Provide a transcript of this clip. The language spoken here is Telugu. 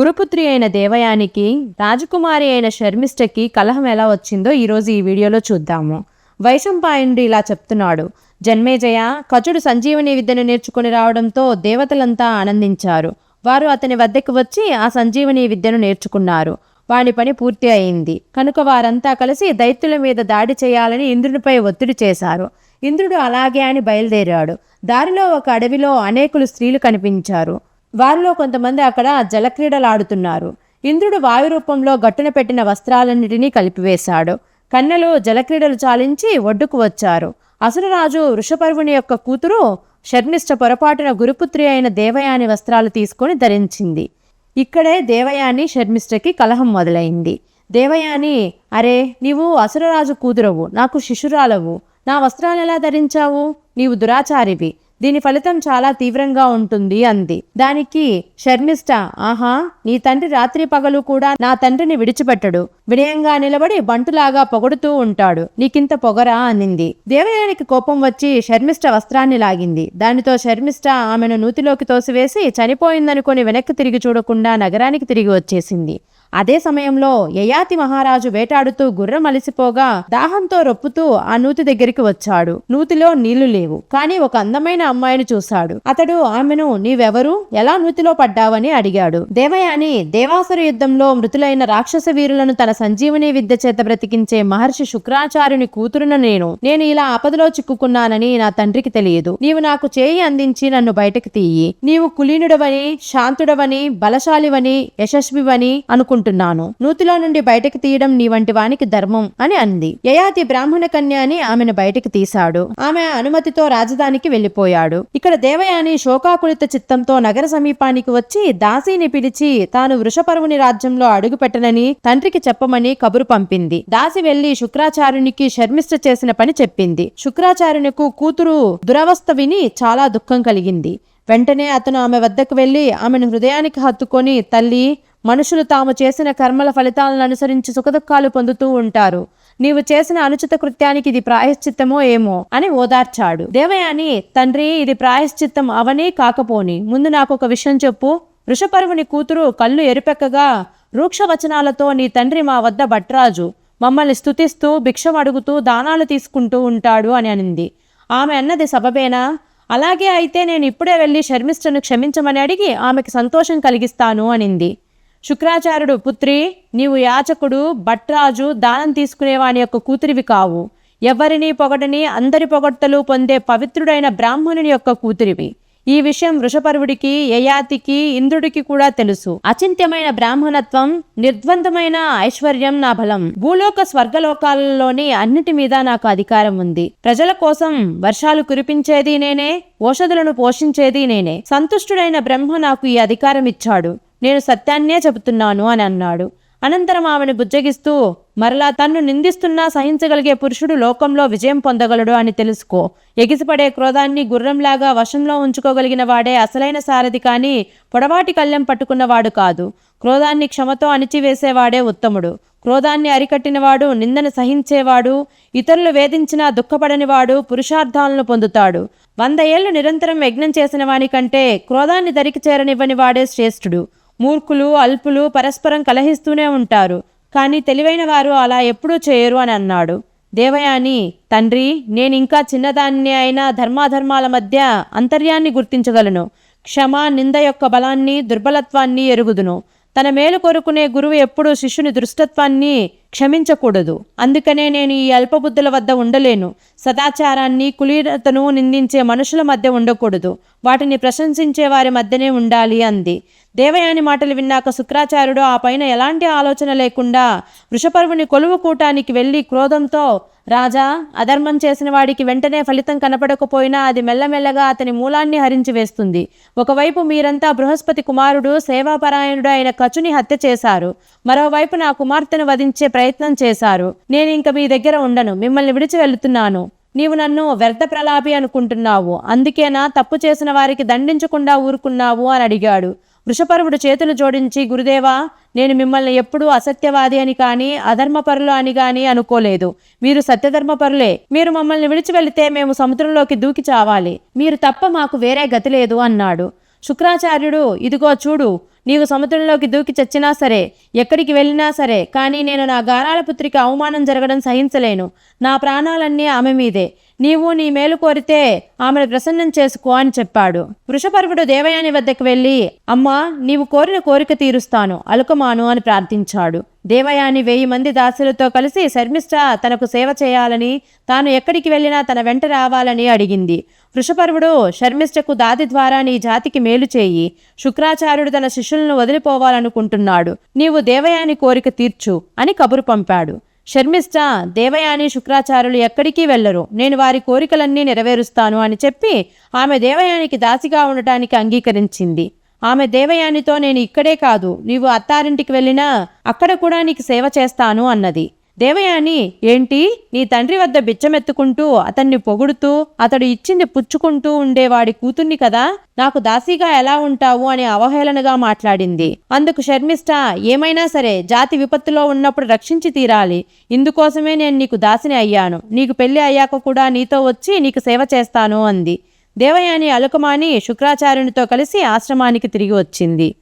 గురుపుత్రి అయిన దేవయానికి రాజకుమారి అయిన శర్మిష్ఠకి కలహం ఎలా వచ్చిందో ఈరోజు ఈ వీడియోలో చూద్దాము. వైశంపాయనుడు ఇలా చెప్తున్నాడు. జన్మేజయ కచుడు సంజీవని విద్యను నేర్చుకుని రావడంతో దేవతలంతా ఆనందించారు. వారు అతని వద్దకు వచ్చి ఆ సంజీవని విద్యను నేర్చుకున్నారు. వాని పని పూర్తి అయింది. కనుక వారంతా కలిసి దైత్యుల మీద దాడి చేయాలని ఇంద్రునిపై ఒత్తిడి చేశారు. ఇంద్రుడు అలాగే అని బయలుదేరాడు. దారిలో ఒక అడవిలో అనేకులు స్త్రీలు కనిపించారు. వారిలో కొంతమంది అక్కడ జలక్రీడలాడుతున్నారు. ఇంద్రుడు వాయు రూపంలో గట్టున పెట్టిన వస్త్రాలన్నిటినీ కలిపివేశాడు. కన్నెలు జలక్రీడలు చాలించి ఒడ్డుకు వచ్చారు. అసురరాజు వృషపర్వుని యొక్క కూతురు శర్మిష్ట పొరపాటున గురుపుత్రి అయిన దేవయాని వస్త్రాలు తీసుకొని ధరించింది. ఇక్కడే దేవయాని శర్మిష్టకి కలహం మొదలైంది. దేవయాని అరే నీవు అసురరాజు కూతురవు నాకు శిశురాలవు. నా వస్త్రాలు ఎలా ధరించావు? నీవు దురాచారివి. దీని ఫలితం చాలా తీవ్రంగా ఉంటుంది అంది. దానికి శర్మిష్ట ఆహా నీ తండ్రి రాత్రి పగలు కూడా నా తండ్రిని విడిచిపెట్టడు. వినయంగా నిలబడి బంటులాగా పొగడుతూ ఉంటాడు. నీకింత పొగరా? అనింది. దేవయానికి కోపం వచ్చి శర్మిష్ట వస్త్రాన్ని లాగింది. దానితో షర్మిష్ట ఆమెను నూతిలోకి తోసివేసి చనిపోయిందనుకొని వెనక్కి తిరిగి చూడకుండా నగరానికి తిరిగి వచ్చేసింది. అదే సమయంలో యయాతి మహారాజు వేటాడుతూ గుర్రం అలిసిపోగా దాహంతో రొప్పుతూ ఆ నూతి దగ్గరికి వచ్చాడు. నూతిలో నీళ్ళు లేవు. కానీ ఒక అందమైన అమ్మాయిని చూశాడు. అతడు ఆమెను నీవెవరు? ఎలా నూతిలో పడ్డావని అడిగాడు. దేవయాని దేవాసుర యుద్ధంలో మృతులైన రాక్షస వీరులను తన సంజీవని విద్య చేత బ్రతికించే మహర్షి శుక్రాచార్యుని కూతురున నేను. నేను ఇలా ఆపదలో చిక్కుకున్నానని నా తండ్రికి తెలియదు. నీవు నాకు చేయి అందించి నన్ను బయటకు తీయి. నీవు కులీనుడవని శాంతుడవని బలశాలివని యశస్వివని అనుకుంటున్నాను నూతిలో నుండి బయటకు తీయడం నీ వంటి వానికి ధర్మం అని అంది. యయాతి బ్రాహ్మణ కన్య అని ఆమెను బయటకు తీశాడు. ఆమె అనుమతితో రాజధానికి వెళ్ళిపోయాడు ఇక్కడ దేవయాని శోకాకులిత చిత్తంతో నగర సమీపానికి వచ్చి దాసీని పిలిచి తాను వృషపర్వుని రాజ్యంలో అడుగుపెట్టనని తండ్రికి చెప్పమని కబురు పంపింది. దాసి వెళ్ళి శుక్రాచార్యునికి శర్మిష్ట చేసిన పని చెప్పింది. శుక్రాచార్యునికు కూతురు దురవస్థ విని చాలా దుఃఖం కలిగింది. వెంటనే అతను ఆమె వద్దకు వెళ్ళి ఆమెను హృదయానికి హత్తుకొని తల్లి మనుషులు తాము చేసిన కర్మల ఫలితాలను అనుసరించి సుఖదుఖాలు పొందుతూ ఉంటారు. నీవు చేసిన అనుచిత కృత్యానికి ఇది ప్రాయశ్చిత్తమో ఏమో అని ఓదార్చాడు. దేవయాని తండ్రి ఇది ప్రాయశ్చిత్తం అవని కాకపోని ముందు నాకు ఒక విషయం చెప్పు. వృషపర్వుని కూతురు కళ్ళు ఎరుపెక్కగా రూక్షవచనాలతో నీ తండ్రి మా వద్ద భట్రాజు. మమ్మల్ని స్తుతిస్తూ భిక్షం అడుగుతూ దానాలు తీసుకుంటూ ఉంటాడు అని అనింది. ఆమె అన్నది సబబేనా? అలాగే అయితే నేను ఇప్పుడే వెళ్ళి శర్మిష్టను క్షమించమని అడిగి ఆమెకి సంతోషం కలిగిస్తాను అనింది. శుక్రాచార్యుడు పుత్రి నీవు యాచకుడు భట్రాజు దానం తీసుకునేవాని యొక్క కూతురివి కావు. ఎవరిని పొగడని అందరి పొగడ్తలు పొందే పవిత్రుడైన బ్రాహ్మణుని యొక్క కూతురివి. ఈ విషయం వృషపర్వుడికి యయాతికి ఇంద్రుడికి కూడా తెలుసు. అచింత్యమైన బ్రాహ్మణత్వం నిర్ద్వందమైన ఐశ్వర్యం నా బలం. భూలోక స్వర్గలోకాలలోని అన్నిటి మీద నాకు అధికారం ఉంది. ప్రజల కోసం వర్షాలు కురిపించేది నేనే ఓషధులను పోషించేది నేనే. సంతుష్టుడైన బ్రహ్మ నాకు ఈ అధికారం ఇచ్చాడు. నేను సత్యాన్నే చెబుతున్నాను అని అన్నాడు. అనంతరం ఆమెను బుజ్జగిస్తూ మరలా తన్ను నిందిస్తున్నా సహించగలిగే పురుషుడు లోకంలో విజయం పొందగలడు అని తెలుసుకో. ఎగిసిపడే క్రోధాన్ని గుర్రంలాగా వశంలో ఉంచుకోగలిగిన వాడే అసలైన సారథి కానీ పొడవాటి కళ్ళెం పట్టుకున్నవాడు కాదు. క్రోధాన్ని క్షమతో అణిచివేసేవాడే ఉత్తముడు. క్రోధాన్ని అరికట్టినవాడు నిందను సహించేవాడు ఇతరులు వేధించినా దుఃఖపడనివాడు పురుషార్థాలను పొందుతాడు. వంద ఏళ్ళు నిరంతరం యజ్ఞం చేసిన వాని కంటే క్రోధాన్ని దరికి చేరనివ్వని వాడే శ్రేష్ఠుడు. మూర్ఖులు అల్పులు పరస్పరం కలహిస్తూనే ఉంటారు. కానీ తెలివైన వారు అలా ఎప్పుడూ చేయరు అని అన్నాడు. దేవయాని తండ్రి నేను ఇంకా చిన్నదాన్ని అయినా ధర్మాధర్మాల మధ్య అంతర్యాన్ని గుర్తించగలను. క్షమ నింద యొక్క బలాన్ని దుర్బలత్వాన్ని ఎరుగుదును. తన మేలు కోరుకునే గురువు ఎప్పుడూ శిష్యుని దృష్టత్వాన్ని క్షమించకూడదు. అందుకనే నేను ఈ అల్పబుద్ధుల వద్ద ఉండలేను. సదాచారాన్ని కులీనతను నిందించే మనుషుల మధ్య ఉండకూడదు. వాటిని ప్రశంసించే వారి మధ్యనే ఉండాలి అంది. దేవయాని మాటలు విన్నాక శుక్రాచార్యుడు ఆ పైన ఎలాంటి ఆలోచన లేకుండా వృషపర్వుని కొలువు కూటానికి వెళ్ళి క్రోధంతో రాజా అధర్మం చేసిన వాడికి వెంటనే ఫలితం కనపడకపోయినా అది మెల్లమెల్లగా అతని మూలాన్ని హరించి వేస్తుంది. ఒకవైపు మీరంతా బృహస్పతి కుమారుడు సేవాపరాయణుడు అయిన కచుని హత్య చేశారు. మరోవైపు నా కుమార్తెను వధించే ప్రయత్నం చేశారు. నేను ఇంక మీ దగ్గర ఉండను మిమ్మల్ని విడిచి వెళ్తున్నాను. నీవు నన్ను వ్యర్థ ప్రలాపి అనుకుంటున్నావు. అందుకేనా తప్పు చేసిన వారికి దండించకుండా ఊరుకున్నావు అని అడిగాడు. వృషపరువుడు చేతులు జోడించి గురుదేవా నేను మిమ్మల్ని ఎప్పుడూ అసత్యవాది అని కానీ అధర్మపరులు అని కానీ అనుకోలేదు. మీరు సత్యధర్మపరులే. మీరు మమ్మల్ని విడిచి వెళితే మేము సముద్రంలోకి దూకి చావాలి. మీరు తప్ప మాకు వేరే గతి లేదు అన్నాడు. శుక్రాచార్యుడు ఇదిగో చూడు నీవు సముద్రంలోకి దూకి చచ్చినా సరే ఎక్కడికి వెళ్ళినా సరే కానీ నేను నా గారాల పుత్రికి అవమానం జరగడం సహించలేను. నా ప్రాణాలన్నీ ఆమె మీదే. నీవు నీ మేలు కోరితే ఆమెను ప్రసన్నం చేసుకో అని చెప్పాడు. వృషపర్వుడు దేవయాని వద్దకు వెళ్ళి అమ్మా నీవు కోరిన కోరిక తీరుస్తాను అలుకమాను అని ప్రార్థించాడు. దేవయాని వెయ్యి మంది దాసులతో కలిసి శర్మిష్ట తనకు సేవ చేయాలని తాను ఎక్కడికి వెళ్ళినా తన వెంట రావాలని అడిగింది. వృషపర్వుడు శర్మిష్టకు దాది ద్వారా నీ జాతికి మేలు చేయి శుక్రాచార్యుడు తన శిష్యులను వదిలిపోవాలనుకుంటున్నాడు నీవు దేవయాని కోరిక తీర్చు అని కబురు పంపాడు. శర్మిష్ఠ దేవయాని శుక్రాచార్యులు ఎక్కడికి వెళ్ళరు నేను వారి కోరికలన్నీ నెరవేరుస్తాను అని చెప్పి ఆమె దేవయానికి దాసిగా ఉండటానికి అంగీకరించింది. ఆమె దేవయానితో నేను ఇక్కడే కాదు నీవు అత్తారింటికి వెళ్ళినా అక్కడ కూడా నీకు సేవ చేస్తాను అన్నది. దేవయాని ఏంటి? నీ తండ్రి వద్ద బిచ్చమెత్తుకుంటూ అతన్ని పొగుడుతూ అతడు ఇచ్చింది పుచ్చుకుంటూ ఉండేవాడి కూతుర్ని కదా? నాకు దాసీగా ఎలా ఉంటావు? అని అవహేళనగా మాట్లాడింది. అందుకు శర్మిష్ట ఏమైనా సరే జాతి విపత్తులో ఉన్నప్పుడు రక్షించి తీరాలి. ఇందుకోసమే నేను నీకు దాసిని అయ్యాను. నీకు పెళ్ళి అయ్యాక కూడా నీతో వచ్చి నీకు సేవ చేస్తాను అంది. దేవయాని అలుకమాని శుక్రాచార్యునితో కలిసి ఆశ్రమానికి తిరిగి వచ్చింది.